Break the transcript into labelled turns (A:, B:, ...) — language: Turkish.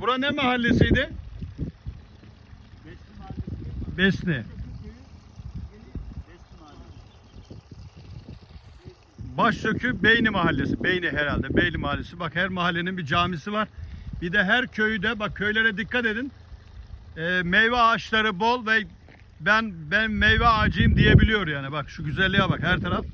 A: Bura ne mahallesiydi? Besni. Başsökü Beyni Mahallesi. Beyni herhalde. Beyli Mahallesi. Bak her mahallenin bir camisi var. Bir de her köyde bak köylere dikkat edin. Ee, meyve ağaçları bol ve ben ben meyve ağacıyım diyebiliyor yani. Bak şu güzelliğe bak her taraf